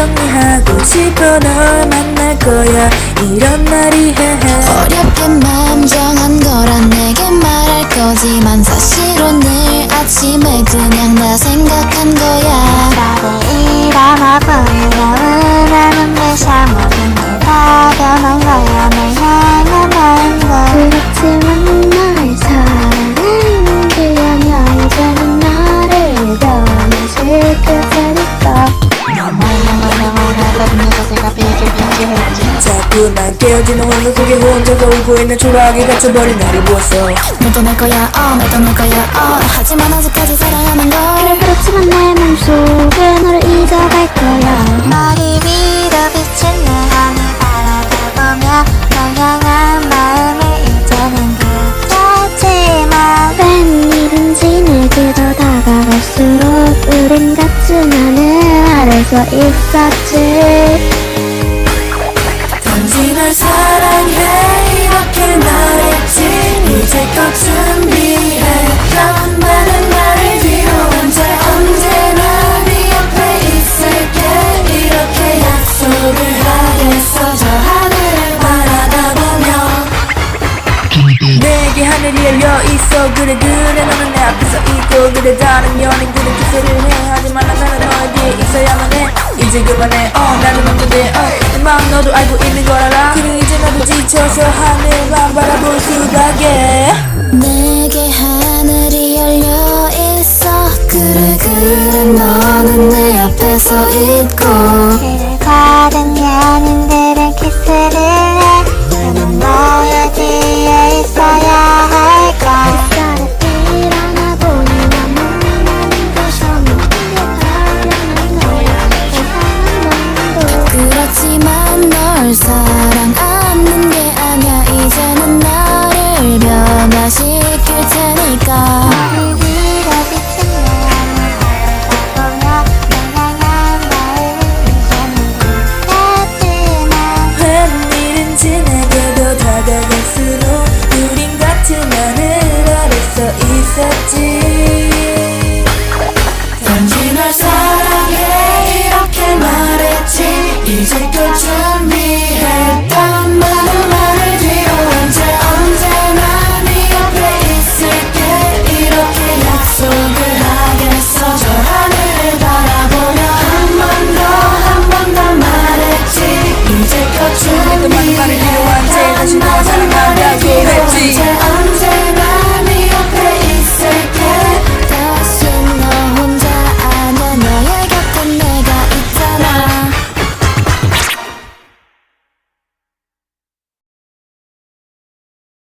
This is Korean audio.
정리하고 싶어 널 만날 거야. 이런 날이 해해 어렵게 마음 정한 거라 내게 말할 거지만 사실 오늘 아침에 그냥 나 생각한 거야 속에 혼자서 울고 있는 초라하게 갇혀버린 나를 보았어. 너도 날 거야 어 나도 널 거야 어. 하지만 아직까지 사랑하는 걸. 그래 그렇지만 내 맘속에 너를 잊어갈 거야. 머리 위로 비친 내 하늘 바라다보며 널 향한 마음을 이제는 그렇지만 웬일인지 내게 더 다가갈수록 우린 같은 하늘 아래서 있었지 사랑해 이렇게 말했지? 이제껏 준비해 나만은 나를 뒤로한 채 언제나 네 옆에 있을게. 이렇게 약속을 하겠어. 저 하늘을 바라다 보며 내게 하늘이 열려 있어. 그래 그래 너는 내 앞에 서 있고. 그래 다른 연인들은 기세를 해. 하지만 난 나는 너에 뒤에 있어야만 해. 이제 그만해. 어 나는 없는데 어내 마음 너도 알고 있는 걸 알아? 그래 이제 나도 지쳐서 하늘만 바라볼 수밖에 내게 하늘이 열려 있어. 그래 그래 너는 내 앞에 서 있고.